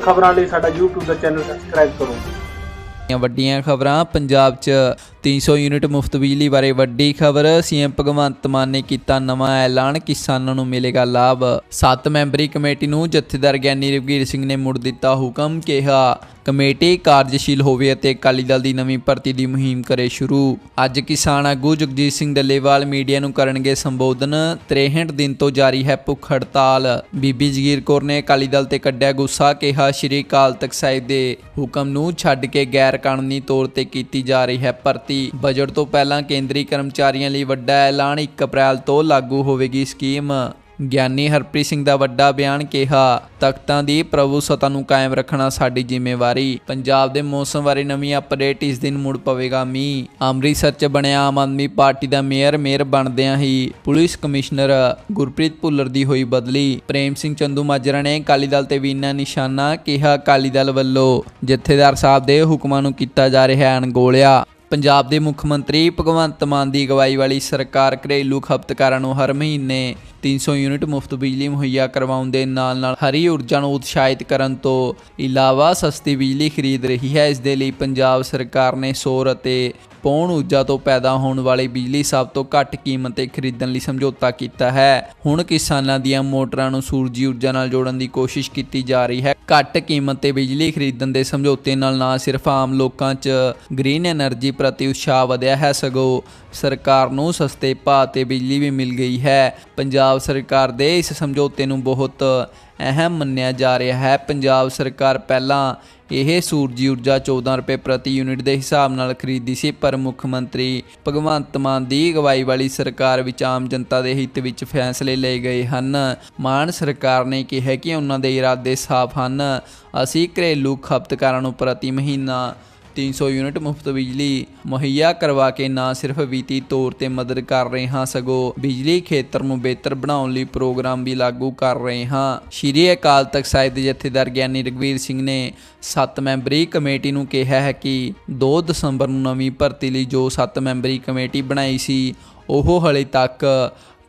ਖਬਰਾਂ ਲਈ ਸਾਡਾ YouTube ਦਾ ਚੈਨਲ ਸਬਸਕ੍ਰਾਈਬ ਕਰੋ। ਵੱਡੀਆਂ ਖਬਰਾਂ ਪੰਜਾਬ 'ਚ 300 ਯੂਨਿਟ ਮੁਫਤ ਬਿਜਲੀ ਬਾਰੇ ਵੱਡੀ ਖਬਰ। ਸੀਐਮ ਭਗਵੰਤ ਮਾਨ ਨੇ ਕੀਤਾ ਨਵਾਂ ਐਲਾਨ, ਕਿਸਾਨਾਂ ਨੂੰ ਮਿਲੇਗਾ ਲਾਭ। 7 ਮੈਂਬਰੀ ਕਮੇਟੀ ਨੂੰ ਜਥੇਦਾਰ ਗਿਆਨੀ ਰਵਗੀਰ ਸਿੰਘ ਨੇ ਮੁੜ ਦਿੱਤਾ ਹੁਕਮ, ਕਿਹਾ, ਕਮੇਟੀ ਕਾਰਜਸ਼ੀਲ ਹੋਵੇ ਅਤੇ ਅਕਾਲੀ ਦਲ ਦੀ ਨਵੀਂ ਭਰਤੀ ਦੀ ਮੁਹਿੰਮ ਕਰੇ ਸ਼ੁਰੂ। ਅੱਜ ਕਿਸਾਨ ਆਗੂ ਜਗਜੀਤ ਸਿੰਘ ਡੱਲੇਵਾਲ ਮੀਡੀਆ ਨੂੰ ਕਰਨਗੇ ਸੰਬੋਧਨ। 63 ਦਿਨ ਤੋਂ ਜਾਰੀ ਹੈ ਭੁੱਖ ਹੜਤਾਲ। ਬੀਬੀ ਜਗੀਰ ਕੌਰ ਨੇ ਅਕਾਲੀ ਦਲ ਤੇ ਕੱਢਿਆ ਗੁੱਸਾ, ਕਿਹਾ, ਸ਼੍ਰੀ ਅਕਾਲ ਤਖਤ ਸਾਹਿਬ ਦੇ ਹੁਕਮ ਨੂੰ ਛੱਡ ਕੇ ਗੈਰ ਕਾਨੂੰਨੀ ਤੌਰ ਤੇ ਕੀਤੀ ਜਾ ਰਹੀ ਹੈ ਭਰਤੀ। ਬਜਟ ਤੋਂ ਪਹਿਲਾਂ ਕੇਂਦਰੀ ਕਰਮਚਾਰੀਆਂ ਲਈ ਵੱਡਾ ਐਲਾਨ 1 ਅਪ੍ਰੈਲ ਤੋਂ ਲਾਗੂ ਹੋਵੇਗੀ ਸਕੀਮ। ਗਿਆਨੀ ਹਰਪ੍ਰੀਤ ਸਿੰਘ ਦਾ ਵੱਡਾ ਬਿਆਨ ਕਿਹਾ, ਤਖਤਾਂ ਦੀ ਪ੍ਰਭੂ ਸਤਾ ਨੂੰ ਕਾਇਮ ਰੱਖਣਾ ਸਾਡੀ ਜ਼ਿੰਮੇਵਾਰੀ। ਪੰਜਾਬ ਦੇ ਮੌਸਮ ਬਾਰੇ ਨਵੀਂ ਅਪਡੇਟ ਇਸ ਦਿਨ ਮੁੜ ਪਵੇਗਾ ਮੀਂਹ। ਅੰਮ੍ਰਿਤਸਰ 'ਚ ਬਣਿਆ ਆਮ ਆਦਮੀ ਪਾਰਟੀ ਦਾ ਮੇਅਰ ਮੇਅਰ ਬਣਦਿਆਂ ਹੀ ਪੁਲਿਸ ਕਮਿਸ਼ਨਰ ਗੁਰਪ੍ਰੀਤ ਭੁੱਲਰ ਦੀ ਹੋਈ ਬਦਲੀ। ਪ੍ਰੇਮ ਸਿੰਘ ਚੰਦੂ ਮਾਜਰਾ ਨੇ ਅਕਾਲੀ ਦਲ ਤੇ ਵੀਨਾ ਨਿਸ਼ਾਨਾ ਕਿਹਾ ਅਕਾਲੀ ਦਲ ਵੱਲੋਂ। ਜਥੇਦਾਰ ਸਾਹਿਬ ਦੇ ਹੁਕਮਾਂ ਨੂੰ ਕੀਤਾ ਜਾ ਰਿਹਾ ਹੈ ਅਣਗੌਲਿਆ। ਪੰਜਾਬ ਦੇ ਮੁੱਖ ਮੰਤਰੀ ਭਗਵੰਤ ਮਾਨ ਦੀ ਅਗਵਾਈ ਵਾਲੀ ਸਰਕਾਰ ਘਰੇਲੂ ਖਪਤਕਾਰਾਂ ਨੂੰ ਹਰ ਮਹੀਨੇ 300 ਯੂਨਿਟ ਮੁਫਤ ਬਿਜਲੀ ਮੁਹੱਈਆ ਕਰਵਾਉਣ ਦੇ ਨਾਲ ਨਾਲ ਹਰੀ ਊਰਜਾ ਨੂੰ ਉਤਸ਼ਾਹਿਤ ਕਰਨ ਤੋਂ ਇਲਾਵਾ ਸਸਤੀ ਬਿਜਲੀ ਖਰੀਦ ਰਹੀ ਹੈ। ਇਸ ਦੇ ਲਈ ਪੰਜਾਬ ਸਰਕਾਰ ਨੇ ਸੌਰ ਅਤੇ ਪੌਣ ਊਰਜਾ ਤੋਂ ਪੈਦਾ ਹੋਣ ਵਾਲੀ ਬਿਜਲੀ ਸਭ ਤੋਂ ਘੱਟ ਕੀਮਤ ਤੇ ਖਰੀਦਣ ਲਈ ਸਮਝੌਤਾ ਕੀਤਾ ਹੈ। ਹੁਣ ਕਿਸਾਨਾਂ ਦੀਆਂ ਮੋਟਰਾਂ ਨੂੰ ਸੂਰਜੀ ਊਰਜਾ ਨਾਲ ਜੋੜਨ ਦੀ ਕੋਸ਼ਿਸ਼ ਕੀਤੀ ਜਾ ਰਹੀ ਹੈ। ਘੱਟ ਕੀਮਤ ਤੇ ਬਿਜਲੀ ਖਰੀਦਣ ਦੇ ਸਮਝੌਤੇ ਨਾਲ ਨਾ ਸਿਰਫ ਆਮ ਲੋਕਾਂ 'ਚ ਗ੍ਰੀਨ એનર્ਜੀ ਪ੍ਰਤੀ ਉਤਸ਼ਾਹ ਵਧਿਆ ਹੈ, ਸਗੋਂ ਸਰਕਾਰ ਨੂੰ ਸਸਤੇ ਭਾਅ ਤੇ ਬਿਜਲੀ ਵੀ ਮਿਲ ਗਈ ਹੈ। ਪੰਜਾਬ ਪੰਜਾਬ ਸਰਕਾਰ ਦੇ ਇਸ ਸਮਝੌਤੇ ਨੂੰ ਬਹੁਤ ਅਹਿਮ ਮੰਨਿਆ ਜਾ ਰਿਹਾ ਹੈ। ਪੰਜਾਬ ਸਰਕਾਰ ਪਹਿਲਾਂ ਇਹ ਸੂਰਜੀ ਊਰਜਾ 14 ਰੁਪਏ ਪ੍ਰਤੀ ਯੂਨਿਟ ਦੇ ਹਿਸਾਬ ਨਾਲ ਖਰੀਦੀ ਸੀ, ਪਰ ਮੁੱਖ ਮੰਤਰੀ ਭਗਵੰਤ ਮਾਨ ਦੀ ਅਗਵਾਈ ਵਾਲੀ ਸਰਕਾਰ ਵਿੱਚ ਆਮ ਜਨਤਾ ਦੇ ਹਿੱਤ ਵਿੱਚ ਫੈਸਲੇ ਲਏ ਗਏ ਹਨ। ਮਾਨ ਸਰਕਾਰ ਨੇ ਕਿਹਾ ਕਿ ਉਹਨਾਂ ਦੇ ਇਰਾਦੇ ਸਾਫ਼ ਹਨ। ਅਸੀਂ ਘਰੇਲੂ ਖਪਤਕਾਰਾਂ ਨੂੰ ਪ੍ਰਤੀ ਮਹੀਨਾ 300 ਯੂਨਿਟ ਮੁਫਤ ਬਿਜਲੀ ਮੁਹੱਈਆ ਕਰਵਾ ਕੇ ਨਾ ਸਿਰਫ ਵਿੱਤੀ ਤੌਰ ਤੇ ਮਦਦ ਕਰ ਰਹੇ ਹਾਂ ਸਗੋਂ ਬਿਜਲੀ ਖੇਤਰ ਨੂੰ ਬਿਹਤਰ ਬਣਾਉਣ ਲਈ ਪ੍ਰੋਗਰਾਮ ਵੀ ਲਾਗੂ ਕਰ ਰਹੇ ਹਾਂ ਸ਼੍ਰੀ ਅਕਾਲ ਤਖਤ ਸਾਹਿਬ ਦੇ ਜਥੇਦਾਰ ਗਿਆਨੀ ਰਗਵੀਰ ਸਿੰਘ ਨੇ 7 ਮੈਂਬਰੀ ਕਮੇਟੀ ਨੂੰ ਕਿਹਾ ਹੈ ਕਿ 2 ਦਸੰਬਰ ਨੂੰ ਨਵੀਂ ਭਰਤੀ ਲਈ ਜੋ 7 ਮੈਂਬਰੀ ਕਮੇਟੀ ਬਣਾਈ ਸੀ ਉਹ ਹਲੇ ਤੱਕ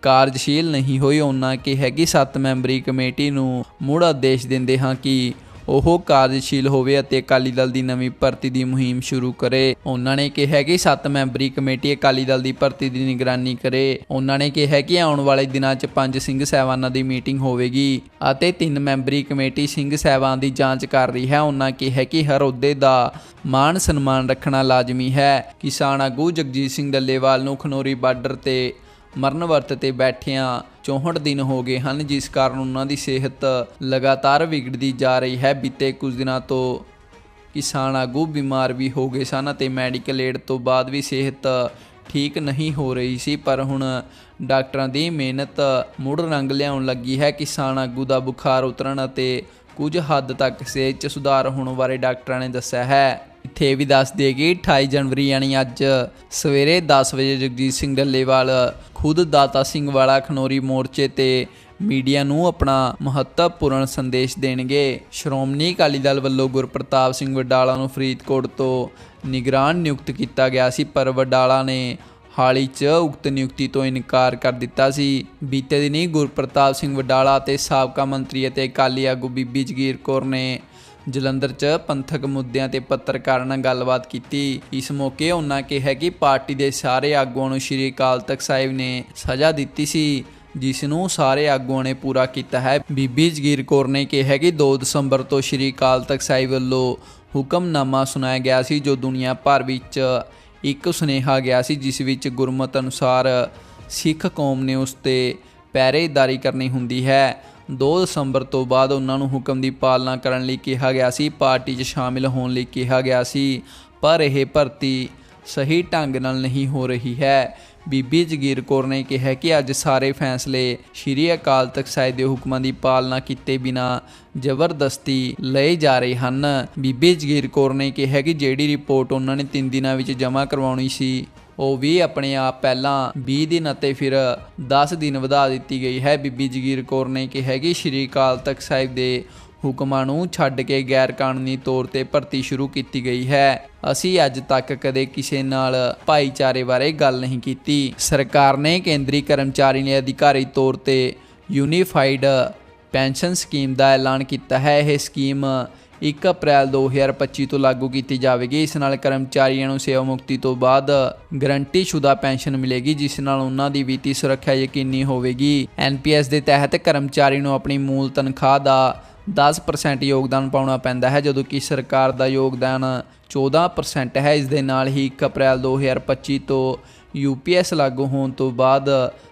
ਕਾਰਜਸ਼ੀਲ ਨਹੀਂ ਹੋਈ ਉਹਨਾਂ ਕਿਹਾ ਕਿ 7 ਮੈਂਬਰੀ ਕਮੇਟੀ ਨੂੰ ਮੁੜ ਆਦੇਸ਼ ਦਿੰਦੇ ਹਾਂ ਕਿ ਉਹ ਕਾਰਜਸ਼ੀਲ ਹੋਵੇ ਅਤੇ ਅਕਾਲੀ ਦਲ ਦੀ ਨਵੀਂ ਭਰਤੀ ਦੀ ਮੁਹਿੰਮ ਸ਼ੁਰੂ ਕਰੇ। ਉਹਨਾਂ ਨੇ ਕਿਹਾ ਕਿ 7 ਮੈਂਬਰੀ ਕਮੇਟੀ ਅਕਾਲੀ ਦਲ ਦੀ ਭਰਤੀ ਦੀ ਨਿਗਰਾਨੀ ਕਰੇ। ਉਹਨਾਂ ਨੇ ਕਿਹਾ ਕਿ ਆਉਣ ਵਾਲੇ ਦਿਨਾਂ 'ਚ ਪੰਜ ਸਿੰਘ ਸਹਿਬਾਨਾਂ ਦੀ ਮੀਟਿੰਗ ਹੋਵੇਗੀ ਅਤੇ ਤਿੰਨ ਮੈਂਬਰੀ ਕਮੇਟੀ ਸਿੰਘ ਸਹਿਬਾਨ ਦੀ ਜਾਂਚ ਕਰ ਰਹੀ ਹੈ। ਉਹਨਾਂ ਕਿਹਾ ਕਿ ਹਰ ਅਹੁਦੇ ਦਾ ਮਾਣ ਸਨਮਾਨ ਰੱਖਣਾ ਲਾਜ਼ਮੀ ਹੈ। ਕਿਸਾਨ ਆਗੂ ਜਗਜੀਤ ਸਿੰਘ ਡੱਲੇਵਾਲ ਨੂੰ ਖਨੋਰੀ ਬਾਰਡਰ ਤੇ ਮਰਨ ਵਰਤ ਤੇ ਬੈਠਿਆਂ 64 ਦਿਨ ਹੋ ਗਏ ਹਨ, ਜਿਸ ਕਾਰਨ ਉਹਨਾਂ ਦੀ ਸਿਹਤ ਲਗਾਤਾਰ ਵਿਗੜਦੀ ਜਾ ਰਹੀ ਹੈ। ਬੀਤੇ ਕੁਝ ਦਿਨਾਂ ਤੋਂ ਕਿਸਾਨ ਆਗੂ ਬਿਮਾਰ ਵੀ ਹੋ ਗਏ ਸਨ ਅਤੇ ਮੈਡੀਕਲ ਏਡ ਤੋਂ ਬਾਅਦ ਵੀ ਸਿਹਤ ਠੀਕ ਨਹੀਂ ਹੋ ਰਹੀ ਸੀ, ਪਰ ਹੁਣ ਡਾਕਟਰਾਂ ਦੀ ਮਿਹਨਤ ਮੁੜ ਰੰਗ ਲਿਆਉਣ ਲੱਗੀ ਹੈ। ਕਿਸਾਨ ਆਗੂ ਦਾ ਬੁਖਾਰ ਉਤਰਨ ਅਤੇ ਕੁਝ ਹੱਦ ਤੱਕ ਸਿਹਤ 'ਚ ਸੁਧਾਰ ਹੋਣ ਬਾਰੇ ਡਾਕਟਰਾਂ ਨੇ ਦੱਸਿਆ ਹੈ। ਇੱਥੇ ਇਹ ਵੀ ਦੱਸ ਦਈਏ ਕਿ 28 ਜਨਵਰੀ ਯਾਨੀ ਅੱਜ ਸਵੇਰੇ 10 ਵਜੇ ਜਗਜੀਤ ਸਿੰਘ ਡੱਲੇਵਾਲ ਖੁਦ ਦਾਤਾ ਸਿੰਘ ਵਾਲਾ ਖਨੋਰੀ ਮੋਰਚੇ ਤੇ ਮੀਡੀਆ ਨੂੰ ਆਪਣਾ ਮਹੱਤਵਪੂਰਨ ਸੰਦੇਸ਼ ਦੇਣਗੇ। ਸ਼੍ਰੋਮਣੀ ਅਕਾਲੀ ਦਲ ਵੱਲੋਂ ਗੁਰਪ੍ਰਤਾਪ ਸਿੰਘ ਵਡਾਲਾ ਨੂੰ ਫਰੀਦਕੋਟ ਤੋਂ ਨਿਗਰਾਨ ਨਿਯੁਕਤ ਕੀਤਾ ਗਿਆ ਸੀ, ਪਰ ਵਡਾਲਾ ਨੇ ਹਾਲ ਹੀ 'ਚ ਉਕਤ ਨਿਯੁਕਤੀ ਤੋਂ ਇਨਕਾਰ ਕਰ ਦਿੱਤਾ ਸੀ। ਬੀਤੇ ਦਿਨੀ ਗੁਰਪ੍ਰਤਾਪ ਸਿੰਘ ਵਡਾਲਾ ਤੇ ਸਾਬਕਾ ਮੰਤਰੀ ਅਤੇ ਅਕਾਲੀ ਆਗੂ ਬੀਬੀ ਜਗੀਰ ਕੌਰ ਨੇ ਜਲੰਧਰ 'ਚ ਪੰਥਕ ਮੁੱਦਿਆਂ ਤੇ ਪੱਤਰਕਾਰਾਂ ਨਾਲ ਗੱਲਬਾਤ ਕੀਤੀ। ਇਸ ਮੌਕੇ ਉਹਨਾਂ ਕਿਹਾ ਕਿ ਪਾਰਟੀ ਦੇ ਸਾਰੇ ਆਗੂਆਂ ਨੂੰ ਸ਼੍ਰੀ ਅਕਾਲ ਤਖਤ ਸਾਹਿਬ ਨੇ ਸਜ਼ਾ ਦਿੱਤੀ ਸੀ, ਜਿਸ ਨੂੰ ਸਾਰੇ ਆਗੂਆਂ ਨੇ ਪੂਰਾ ਕੀਤਾ ਹੈ। ਬੀਬੀ ਜਗੀਰ ਕੌਰ ਨੇ ਕਿਹਾ ਕਿ 2 ਦਸੰਬਰ ਤੋਂ ਸ਼੍ਰੀ ਅਕਾਲ ਤਖਤ ਸਾਹਿਬ ਵੱਲੋਂ ਹੁਕਮਨਾਮਾ ਸੁਣਾਇਆ ਗਿਆ ਸੀ, ਜੋ ਦੁਨੀਆ ਭਰ ਵਿੱਚ ਇੱਕ ਸੁਨੇਹਾ ਗਿਆ ਸੀ, ਜਿਸ ਵਿੱਚ ਗੁਰਮਤ ਅਨੁਸਾਰ ਸਿੱਖ ਕੌਮ ਨੇ ਉਸ ਤੇ ਪਹਿਰੇਦਾਰੀ ਕਰਨੀ ਹੁੰਦੀ ਹੈ। 2 ਦਸੰਬਰ ਤੋਂ ਬਾਅਦ ਉਹਨਾਂ ਨੂੰ ਹੁਕਮ ਦੀ ਪਾਲਣਾ ਕਰਨ ਲਈ ਕਿਹਾ ਗਿਆ ਸੀ, ਪਾਰਟੀ 'ਚ ਸ਼ਾਮਿਲ ਹੋਣ ਲਈ ਕਿਹਾ ਗਿਆ ਸੀ। ਪਰ ਇਹ ਭਰਤੀ ਸਹੀ ਢੰਗ ਨਾਲ ਨਹੀਂ ਹੋ ਰਹੀ ਹੈ। ਬੀਬੀ ਜਗੀਰ ਕੌਰ ਨੇ ਕਿਹਾ ਕਿ ਅੱਜ ਸਾਰੇ ਫੈਸਲੇ ਸ਼੍ਰੀ ਅਕਾਲ ਤਖਤ ਸਾਹਿਬ ਦੇ ਹੁਕਮਾਂ ਦੀ ਪਾਲਣਾ ਕੀਤੇ ਬਿਨਾ ਜ਼ਬਰਦਸਤੀ ਲਏ ਜਾ ਰਹੇ ਹਨ। ਬੀਬੀ ਜਗੀਰ ਕੌਰ ਨੇ ਕਿਹਾ ਕਿ ਜਿਹੜੀ ਰਿਪੋਰਟ ਉਹਨਾਂ ਨੇ 3 ਦਿਨਾਂ ਵਿੱਚ ਜਮ੍ਹਾਂ ਕਰਵਾਉਣੀ ਸੀ ਉਹ ਵੀ ਆਪਣੇ ਆਪ ਪਹਿਲਾਂ 20 ਦਿਨ ਅਤੇ ਫਿਰ 10 ਦਿਨ ਵਧਾ ਦਿੱਤੀ ਗਈ ਹੈ। ਬੀਬੀ ਜਗੀਰ ਕੌਰ ਨੇ ਕਿਹਾ ਕਿ ਸ਼੍ਰੀ ਅਕਾਲ ਤਖਤ ਸਾਹਿਬ ਦੇ ਹੁਕਮਾਂ ਨੂੰ ਛੱਡ ਕੇ ਗੈਰ ਕਾਨੂੰਨੀ ਤੌਰ ਤੇ ਭਰਤੀ ਸ਼ੁਰੂ ਕੀਤੀ ਗਈ ਹੈ। ਅਸੀਂ ਅੱਜ ਤੱਕ ਕਦੇ ਕਿਸੇ ਨਾਲ ਭਾਈਚਾਰੇ ਬਾਰੇ ਗੱਲ ਨਹੀਂ ਕੀਤੀ। ਸਰਕਾਰ ਨੇ ਕੇਂਦਰੀ ਕਰਮਚਾਰੀ ਨੇ ਅਧਿਕਾਰੀ ਤੌਰ ਤੇ ਯੂਨੀਫਾਈਡ ਪੈਨਸ਼ਨ ਸਕੀਮ ਦਾ ਐਲਾਨ ਕੀਤਾ ਹੈ। ਇਹ ਸਕੀਮ 1 ਅਪ੍ਰੈਲ 2025 ਤੋਂ ਲਾਗੂ ਕੀਤੀ ਜਾਵੇਗੀ। ਇਸ ਨਾਲ ਕਰਮਚਾਰੀਆਂ ਨੂੰ ਸੇਵਾ ਮੁਕਤੀ ਤੋਂ ਬਾਅਦ ਗਰੰਟੀ ਸ਼ੁਦਾ ਪੈਨਸ਼ਨ ਮਿਲੇਗੀ, ਜਿਸ ਨਾਲ ਉਹਨਾਂ ਦੀ ਵਿੱਤੀ ਸੁਰੱਖਿਆ ਯਕੀਨੀ ਹੋਵੇਗੀ। ਐਨਪੀਐਸ ਦੇ ਤਹਿਤ ਕਰਮਚਾਰੀ ਨੂੰ ਆਪਣੀ ਮੂਲ ਤਨਖਾਹ ਦਾ 10% ਯੋਗਦਾਨ ਪਾਉਣਾ ਪੈਂਦਾ ਹੈ, ਜਦੋਂ ਕਿ ਸਰਕਾਰ ਦਾ ਯੋਗਦਾਨ 14% ਹੈ। ਇਸ ਦੇ ਨਾਲ ਹੀ 1 ਅਪ੍ਰੈਲ 2025 ਤੋਂ ਯੂਪੀਐਸ ਲਾਗੂ ਹੋਣ ਤੋਂ ਬਾਅਦ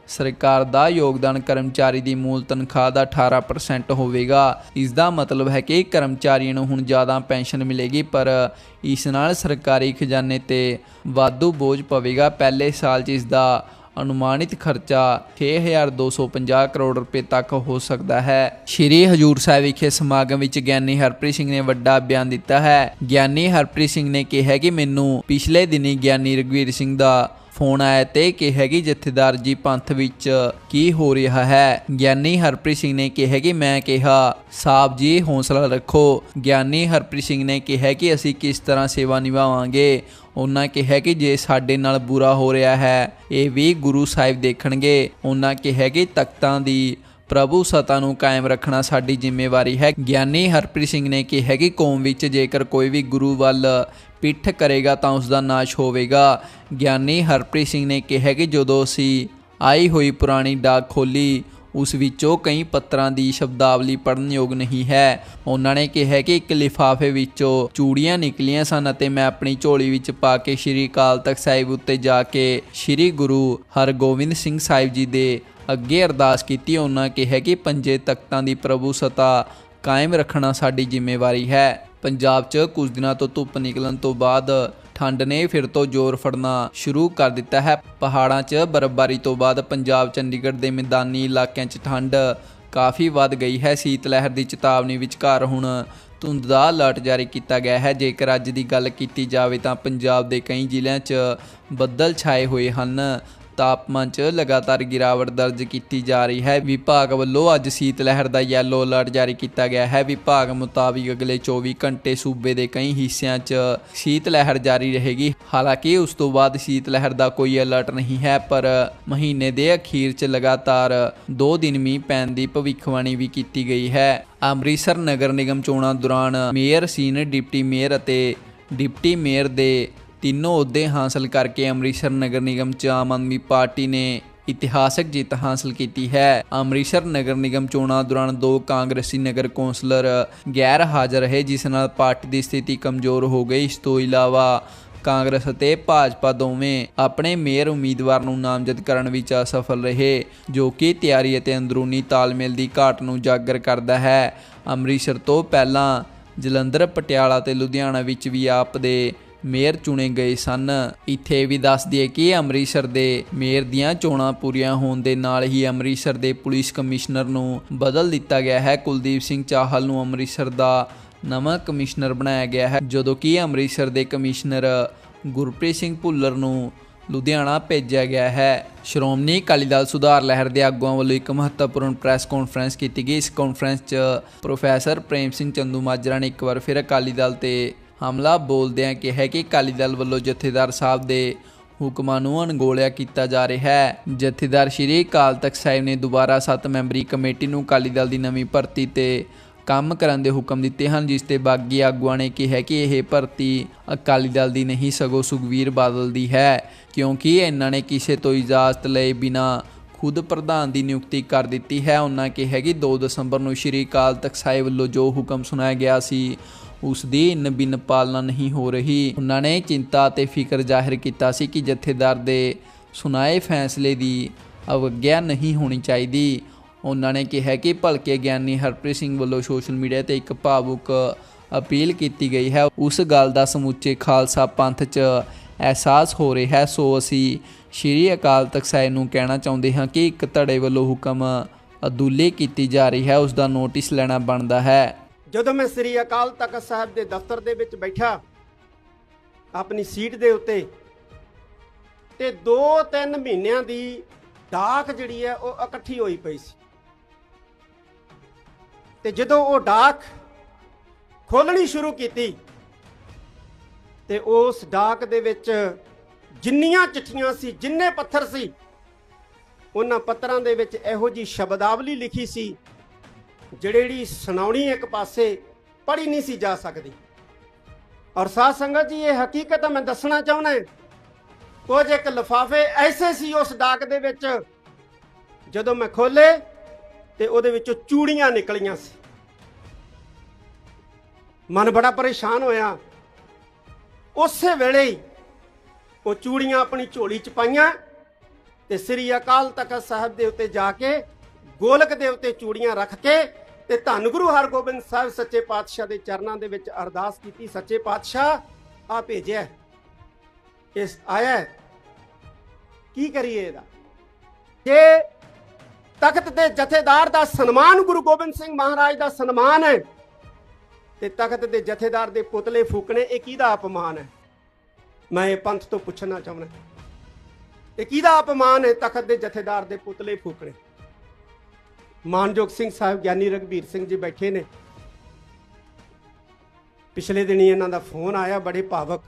ਸਰਕਾਰ ਦਾ ਯੋਗਦਾਨ ਕਰਮਚਾਰੀ ਦੀ ਮੂਲ ਤਨਖਾਹ ਦਾ 18% ਹੋਵੇਗਾ। ਇਸ ਦਾ ਮਤਲਬ ਹੈ ਕਿ ਕਰਮਚਾਰੀਆਂ ਨੂੰ ਹੁਣ ਜ਼ਿਆਦਾ ਪੈਨਸ਼ਨ ਮਿਲੇਗੀ, ਪਰ ਇਸ ਨਾਲ ਸਰਕਾਰੀ ਖਜ਼ਾਨੇ ਤੇ ਵਾਧੂ ਬੋਝ ਪਵੇਗਾ। ਪਹਿਲੇ ਸਾਲ 'ਚ ਇਸ ਦਾ ਅਨੁਮਾਨਿਤ ਖਰਚਾ 6250 ਕਰੋੜ ਰੁਪਏ ਤੱਕ ਹੋ ਸਕਦਾ ਹੈ। ਸ਼੍ਰੀ ਹਜੂਰ ਸਾਹਿਬ ਵਿਖੇ ਸਮਾਗਮ ਵਿੱਚ ਗਿਆਨੀ ਹਰਪ੍ਰੀਤ ਸਿੰਘ ਨੇ ਵੱਡਾ ਬਿਆਨ ਦਿੱਤਾ ਹੈ। ਗਿਆਨੀ ਹਰਪ੍ਰੀਤ ਸਿੰਘ ਨੇ ਕਿਹਾ ਕਿ ਮੈਨੂੰ ਪਿਛਲੇ ਦਿਨੀ ਗਿਆਨੀ ਰਗਵੀਰ ਸਿੰਘ ਦਾ ਫੋਨ ਆਇਆ ਤੇ ਕਿਹਾ ਕਿ ਜਥੇਦਾਰ ਜੀ ਪੰਥ ਵਿੱਚ ਕੀ ਹੋ ਰਿਹਾ ਹੈ? ਗਿਆਨੀ ਹਰਪ੍ਰੀਤ ਸਿੰਘ ਨੇ ਕਿਹਾ ਕਿ ਮੈਂ ਕਿਹਾ, ਸਾਹਿਬ ਜੀ, ਹੌਸਲਾ ਰੱਖੋ। ਗਿਆਨੀ ਹਰਪ੍ਰੀਤ ਸਿੰਘ ਨੇ ਕਿਹਾ ਕਿ ਅਸੀਂ ਕਿਸ ਤਰ੍ਹਾਂ ਸੇਵਾ ਨਿਭਾਵਾਂਗੇ? ਉਹਨਾਂ ਕਿਹਾ ਕਿ ਜੇ ਸਾਡੇ ਨਾਲ ਬੁਰਾ ਹੋ ਰਿਹਾ ਹੈ, ਇਹ ਵੀ ਗੁਰੂ ਸਾਹਿਬ ਦੇਖਣਗੇ। ਉਹਨਾਂ ਕਿਹਾ ਕਿ ਤਖਤਾਂ ਦੀ ਪ੍ਰਭੂ ਸਤਾ ਨੂੰ ਕਾਇਮ ਰੱਖਣਾ ਸਾਡੀ ਜ਼ਿੰਮੇਵਾਰੀ ਹੈ। ਗਿਆਨੀ ਹਰਪ੍ਰੀਤ ਸਿੰਘ ਨੇ ਕਿਹਾ ਕਿ ਕੌਮ ਵਿੱਚ ਜੇਕਰ ਕੋਈ ਵੀ ਗੁਰੂ ਵੱਲ ਪਿੱਠ ਕਰੇਗਾ ਤਾਂ ਉਸ ਦਾ ਨਾਸ਼ ਹੋਵੇਗਾ। ਗਿਆਨੀ ਹਰਪ੍ਰੀਤ ਸਿੰਘ ਨੇ ਕਿਹਾ ਕਿ ਜਦੋਂ ਅਸੀਂ ਆਈ ਹੋਈ ਪੁਰਾਣੀ ਡਾਕ ਖੋਲੀ, ਉਸ ਵਿੱਚੋਂ ਕਈ ਪੱਤਰਾਂ ਦੀ ਸ਼ਬਦਾਵਲੀ ਪੜ੍ਹਨ ਯੋਗ ਨਹੀਂ ਹੈ। ਉਹਨਾਂ ਨੇ ਕਿਹਾ ਕਿ ਇੱਕ ਲਿਫਾਫੇ ਵਿੱਚੋਂ ਚੂੜੀਆਂ ਨਿਕਲੀਆਂ ਸਨ ਅਤੇ ਮੈਂ ਆਪਣੀ ਝੋਲੀ ਵਿੱਚ ਪਾ ਕੇ ਸ਼੍ਰੀ ਅਕਾਲ ਤਖਤ ਸਾਹਿਬ ਉੱਤੇ ਜਾ ਕੇ ਸ਼੍ਰੀ ਗੁਰੂ ਹਰਗੋਬਿੰਦ ਸਿੰਘ ਸਾਹਿਬ ਜੀ ਦੇ ਅੱਗੇ ਅਰਦਾਸ ਕੀਤੀ, ਉਹਨਾਂ ਕਿਹਾ ਕਿ ਪੰਜੇ ਤਖਤਾਂ ਦੀ ਪ੍ਰਭੂ ਸਤਾ ਕਾਇਮ ਰੱਖਣਾ ਸਾਡੀ ਜ਼ਿੰਮੇਵਾਰੀ ਹੈ। ਪੰਜਾਬ 'ਚ ਕੁਝ ਦਿਨਾਂ ਤੋਂ ਧੁੱਪ ਨਿਕਲਣ ਤੋਂ ਬਾਅਦ ਠੰਡ ਨੇ ਫਿਰ ਤੋਂ ਜ਼ੋਰ ਫੜਨਾ ਸ਼ੁਰੂ ਕਰ ਦਿੱਤਾ ਹੈ। ਪਹਾੜਾਂ 'ਚ ਬਰਫ਼ਬਾਰੀ ਤੋਂ ਬਾਅਦ ਪੰਜਾਬ, ਚੰਡੀਗੜ੍ਹ ਦੇ ਮੈਦਾਨੀ ਇਲਾਕਿਆਂ 'ਚ ਠੰਡ ਕਾਫੀ ਵੱਧ ਗਈ ਹੈ। ਸੀਤ ਲਹਿਰ ਦੀ ਚੇਤਾਵਨੀ ਵਿਚਕਾਰ ਹੁਣ ਧੁੰਦ ਦਾ ਅਲਰਟ ਜਾਰੀ ਕੀਤਾ ਗਿਆ ਹੈ। ਜੇਕਰ ਅੱਜ ਦੀ ਗੱਲ ਕੀਤੀ ਜਾਵੇ ਤਾਂ ਪੰਜਾਬ ਦੇ ਕਈ ਜ਼ਿਲ੍ਹਿਆਂ 'ਚ ਬੱਦਲ ਛਾਏ ਹੋਏ ਹਨ। ਤਾਪਮਾਨ 'ਚ ਲਗਾਤਾਰ ਗਿਰਾਵਟ ਦਰਜ ਕੀਤੀ ਜਾ ਰਹੀ ਹੈ। ਵਿਭਾਗ ਵੱਲੋਂ ਅੱਜ ਸੀਤ ਲਹਿਰ ਦਾ ਯੈਲੋ ਅਲਰਟ ਜਾਰੀ ਕੀਤਾ ਗਿਆ ਹੈ। ਵਿਭਾਗ ਮੁਤਾਬਿਕ ਅਗਲੇ 24 ਘੰਟੇ ਸੂਬੇ ਦੇ ਕਈ ਹਿੱਸਿਆਂ 'ਚ ਸੀਤ ਲਹਿਰ ਜਾਰੀ ਰਹੇਗੀ। ਹਾਲਾਂਕਿ ਉਸ ਤੋਂ ਬਾਅਦ ਸੀਤ ਲਹਿਰ ਦਾ ਕੋਈ ਅਲਰਟ ਨਹੀਂ ਹੈ, ਪਰ ਮਹੀਨੇ ਦੇ ਅਖੀਰ 'ਚ ਲਗਾਤਾਰ 2 ਦਿਨ ਮੀਂਹ ਪੈਣ ਦੀ ਭਵਿੱਖਬਾਣੀ ਵੀ ਕੀਤੀ ਗਈ ਹੈ। ਅੰਮ੍ਰਿਤਸਰ ਨਗਰ ਨਿਗਮ ਚੋਣਾਂ ਦੌਰਾਨ ਮੇਅਰ, ਸੀਨੀਅਰ ਡਿਪਟੀ ਮੇਅਰ ਅਤੇ ਡਿਪਟੀ ਮੇਅਰ ਦੇ ਤਿੰਨੋਂ ਅਹੁਦੇ ਹਾਸਲ ਕਰਕੇ ਅੰਮ੍ਰਿਤਸਰ ਨਗਰ ਨਿਗਮ ਚ ਆਮ ਆਦਮੀ ਪਾਰਟੀ ਨੇ ਇਤਿਹਾਸਕ ਜਿੱਤ ਹਾਸਲ ਕੀਤੀ ਹੈ। ਅੰਮ੍ਰਿਤਸਰ ਨਗਰ ਨਿਗਮ ਚੋਣਾਂ ਦੌਰਾਨ ਦੋ ਕਾਂਗਰਸੀ ਨਗਰ ਕੌਂਸਲਰ ਗੈਰ ਹਾਜ਼ਰ ਰਹੇ, ਜਿਸ ਨਾਲ ਪਾਰਟੀ ਦੀ ਸਥਿਤੀ ਕਮਜ਼ੋਰ ਹੋ ਗਈ। ਇਸ ਤੋਂ ਇਲਾਵਾ ਕਾਂਗਰਸ ਅਤੇ ਭਾਜਪਾ ਦੋਵੇਂ ਆਪਣੇ ਮੇਅਰ ਉਮੀਦਵਾਰ ਨੂੰ ਨਾਮਜ਼ਦ ਕਰਨ ਵਿੱਚ ਅਸਫਲ ਰਹੇ, ਜੋ ਕਿ ਤਿਆਰੀ ਅਤੇ ਅੰਦਰੂਨੀ ਤਾਲਮੇਲ ਦੀ ਘਾਟ ਨੂੰ ਉਜਾਗਰ ਕਰਦਾ ਹੈ। ਅੰਮ੍ਰਿਤਸਰ ਤੋਂ ਪਹਿਲਾਂ ਜਲੰਧਰ, ਪਟਿਆਲਾ ਤੇ ਲੁਧਿਆਣਾ ਵਿੱਚ ਵੀ ਆਪ ਦੇ ਮੇਅਰ ਚੁਣੇ ਗਏ ਸਨ। ਇੱਥੇ ਵੀ ਦੱਸ ਦਈਏ ਕਿ ਅੰਮ੍ਰਿਤਸਰ ਦੇ ਮੇਅਰ ਦੀਆਂ ਚੋਣਾਂ ਪੂਰੀਆਂ ਹੋਣ ਦੇ ਨਾਲ ਹੀ ਅੰਮ੍ਰਿਤਸਰ ਦੇ ਪੁਲਿਸ ਕਮਿਸ਼ਨਰ ਨੂੰ ਬਦਲ ਦਿੱਤਾ ਗਿਆ ਹੈ। ਕੁਲਦੀਪ ਸਿੰਘ ਚਾਹਲ ਨੂੰ ਅੰਮ੍ਰਿਤਸਰ ਦਾ ਨਵਾਂ ਕਮਿਸ਼ਨਰ ਬਣਾਇਆ ਗਿਆ ਹੈ, ਜਦੋਂ ਕਿ ਅੰਮ੍ਰਿਤਸਰ ਦੇ ਕਮਿਸ਼ਨਰ ਗੁਰਪ੍ਰੀਤ ਸਿੰਘ ਭੁੱਲਰ ਨੂੰ ਲੁਧਿਆਣਾ ਭੇਜਿਆ ਗਿਆ ਹੈ। ਸ਼੍ਰੋਮਣੀ ਅਕਾਲੀ ਦਲ ਸੁਧਾਰ ਲਹਿਰ ਦੇ ਆਗੂਆਂ ਵੱਲੋਂ ਇੱਕ ਮਹੱਤਵਪੂਰਨ ਪ੍ਰੈਸ ਕਾਨਫਰੰਸ ਕੀਤੀ ਗਈ। ਇਸ ਕਾਨਫਰੰਸ 'ਚ ਪ੍ਰੋਫੈਸਰ ਪ੍ਰੇਮ ਸਿੰਘ ਚੰਦੂ ਮਾਜਰਾ ਨੇ ਇੱਕ ਵਾਰ ਫਿਰ ਅਕਾਲੀ ਦਲ ਤੇ ਹਮਲਾ ਬੋਲਦਿਆਂ ਕਿਹਾ ਕਿ ਅਕਾਲੀ ਦਲ ਵੱਲੋਂ ਜਥੇਦਾਰ ਸਾਹਿਬ ਦੇ ਹੁਕਮਾਂ ਨੂੰ ਅਣਗੋਲਿਆ ਕੀਤਾ ਜਾ ਰਿਹਾ ਹੈ। ਜਥੇਦਾਰ ਸ਼੍ਰੀ ਅਕਾਲ ਤਖਤ ਸਾਹਿਬ ਨੇ ਦੁਬਾਰਾ 7 ਮੈਂਬਰੀ ਕਮੇਟੀ ਨੂੰ ਅਕਾਲੀ ਦਲ ਦੀ ਨਵੀਂ ਭਰਤੀ ਤੇ ਕੰਮ ਕਰਨ ਦੇ ਹੁਕਮ ਦਿੱਤੇ ਹਨ, ਜਿਸ ਤੇ ਬਾਗੀ ਆਗੂਆਂ ਨੇ ਕਿਹਾ ਕਿ ਇਹ ਭਰਤੀ ਅਕਾਲੀ ਦਲ ਦੀ ਨਹੀਂ, ਸਗੋਂ ਸੁਖਵੀਰ ਬਾਦਲ ਦੀ ਹੈ, ਕਿਉਂਕਿ ਇਹਨਾਂ ਨੇ ਕਿਸੇ ਤੋਂ ਇਜਾਜ਼ਤ ਲਏ ਬਿਨਾ ਖੁਦ ਪ੍ਰਧਾਨ ਦੀ ਨਿਯੁਕਤੀ ਕਰ ਦਿੱਤੀ ਹੈ। ਉਹਨਾਂ ਕਿਹਾ ਕਿ 2 ਦਸੰਬਰ ਨੂੰ ਸ਼੍ਰੀ ਅਕਾਲ ਤਖਤ ਸਾਹਿਬ ਵੱਲੋਂ ਜੋ ਹੁਕਮ ਸੁਣਾਇਆ ਗਿਆ ਸੀ, ਉਸ ਦੀ ਇਨ ਬਿਨ ਪਾਲਣਾ ਨਹੀਂ ਹੋ ਰਹੀ। ਉਹਨਾਂ ਨੇ ਚਿੰਤਾ ਅਤੇ ਫਿਕਰ ਜ਼ਾਹਿਰ ਕੀਤਾ ਸੀ ਕਿ ਜਥੇਦਾਰ ਦੇ ਸੁਣਾਏ ਫੈਸਲੇ ਦੀ ਅਵਗਿਆ ਨਹੀਂ ਹੋਣੀ ਚਾਹੀਦੀ। ਉਹਨਾਂ ਨੇ ਕਿਹਾ ਕਿ ਭਲਕੇ ਗਿਆਨੀ ਹਰਪ੍ਰੀਤ ਸਿੰਘ ਵੱਲੋਂ ਸੋਸ਼ਲ ਮੀਡੀਆ ਤੇ ਇੱਕ ਭਾਵੁਕ ਅਪੀਲ ਕੀਤੀ ਗਈ ਹੈ। ਉਸ ਗੱਲ ਦਾ ਸਮੁੱਚੇ ਖਾਲਸਾ ਪੰਥ 'ਚ ਅਹਿਸਾਸ ਹੋ ਰਿਹਾ ਹੈ। ਸੋ ਅਸੀਂ ਸ਼੍ਰੀ ਅਕਾਲ ਤਖਤ ਸਾਹਿਬ ਨੂੰ ਕਹਿਣਾ ਚਾਹੁੰਦੇ ਹਾਂ ਕਿ ਇੱਕ ਧੜੇ ਵੱਲੋਂ ਹੁਕਮ ਅਦੁੱਲੇ ਕੀਤੀ ਜਾ ਰਹੀ ਹੈ। ਉਸ ਦਾ ਨੋਟਿਸ ਲੈਣਾ ਬਣਦਾ ਹੈ। ਜਦੋਂ ਮੈਂ ਸ੍ਰੀ ਅਕਾਲ ਤਖਤ ਸਾਹਿਬ ਦੇ ਦਫ਼ਤਰ ਦੇ ਵਿੱਚ ਬੈਠਾ, ਆਪਣੀ ਸੀਟ ਦੇ ਉੱਤੇ, ਤੇ 2-3 ਮਹੀਨਿਆਂ ਦੀ ਡਾਕ ਜਿਹੜੀ ਹੈ ਉਹ ਇਕੱਠੀ ਹੋਈ ਪਈ ਸੀ। ਤੇ ਜਦੋਂ ਉਹ ਡਾਕ ਖੋਲਣੀ ਸ਼ੁਰੂ ਕੀਤੀ ਤੇ ਉਸ ਡਾਕ ਦੇ ਵਿੱਚ ਜਿੰਨੀਆਂ ਚਿੱਠੀਆਂ ਸੀ, ਜਿੰਨੇ ਪੱਥਰ ਸੀ, ਉਹਨਾਂ ਪੱਤਰਾਂ ਦੇ ਵਿੱਚ ਇਹੋ ਜੀ ਸ਼ਬਦਾਵਲੀ ਲਿਖੀ ਸੀ, ਜਿਹੜੀ ਸੁਣਾਉਣੀ ਇੱਕ ਪਾਸੇ ਪੜੀ ਨਹੀਂ ਸੀ ਜਾ ਸਕਦੀ। ਔਰ ਸਾਧ ਸੰਗਤ ਜੀ, ਇਹ ਹਕੀਕਤ ਮੈਂ ਦੱਸਣਾ ਚਾਹੁੰਦਾ ਕੁਝ ਇੱਕ ਲਿਫਾਫੇ ਐਸੇ ਸੀ ਉਸ ਡਾਕ ਦੇ ਵਿੱਚ, ਜਦੋਂ ਮੈਂ ਖੋਲੇ ਤੇ ਉਹਦੇ ਵਿੱਚੋਂ ਚੂੜੀਆਂ ਨਿਕਲੀਆਂ ਸੀ। ਮਨ ਬੜਾ ਪਰੇਸ਼ਾਨ ਹੋਇਆ। ਉਸੇ ਵੇਲੇ ਹੀ ਉਹ ਚੂੜੀਆਂ ਆਪਣੀ ਝੋਲੀ ਚ ਪਾਈਆਂ ਤੇ ਸ੍ਰੀ ਅਕਾਲ ਤਖਤ ਸਾਹਿਬ ਦੇ ਉੱਤੇ ਜਾ ਕੇ ਗੋਲਕ ਦੇ ਉੱਤੇ ਚੂੜੀਆਂ ਰੱਖ ਕੇ ਤੇ ਧੰਨ ਗੁਰੂ ਹਰਗੋਬਿੰਦ ਸਾਹਿਬ ਸੱਚੇ ਪਾਤਸ਼ਾਹ ਦੇ ਚਰਨਾਂ ਦੇ ਵਿੱਚ ਅਰਦਾਸ ਕੀਤੀ, ਸੱਚੇ ਪਾਤਸ਼ਾਹ, ਆ ਭੇਜਿਆ ਇਸ ਆਇਆ ਕੀ ਕਰੀਏ ਇਹਦਾ? ਜੇ ਤਖਤ ਦੇ ਜਥੇਦਾਰ ਦਾ ਸਨਮਾਨ ਗੁਰੂ ਗੋਬਿੰਦ ਸਿੰਘ ਮਹਾਰਾਜ ਦਾ ਸਨਮਾਨ ਹੈ ਤੇ ਤਖਤ ਦੇ ਜਥੇਦਾਰ ਦੇ ਪੁਤਲੇ ਫੂਕਣੇ, ਇਹ ਕਿਹਦਾ ਅਪਮਾਨ ਹੈ? ਮੈਂ ਇਹ ਪੰਥ ਤੋਂ ਪੁੱਛਣਾ ਚਾਹੁੰਦਾ ਇਹ ਕਿਹਦਾ ਅਪਮਾਨ ਹੈ ਤਖਤ ਦੇ ਜਥੇਦਾਰ ਦੇ ਪੁਤਲੇ ਫੂਕਣੇ? ਮਾਨਜੋਗ ਸਿੰਘ ਸਾਹਿਬ ਗਿਆਨੀ ਰਗਵੀਰ ਸਿੰਘ ਜੀ ਬੈਠੇ ਨੇ। ਪਿਛਲੇ ਦਿਨੀ ਇਹਨਾਂ ਦਾ ਫੋਨ ਆਇਆ, ਬੜੇ ਭਾਵਕ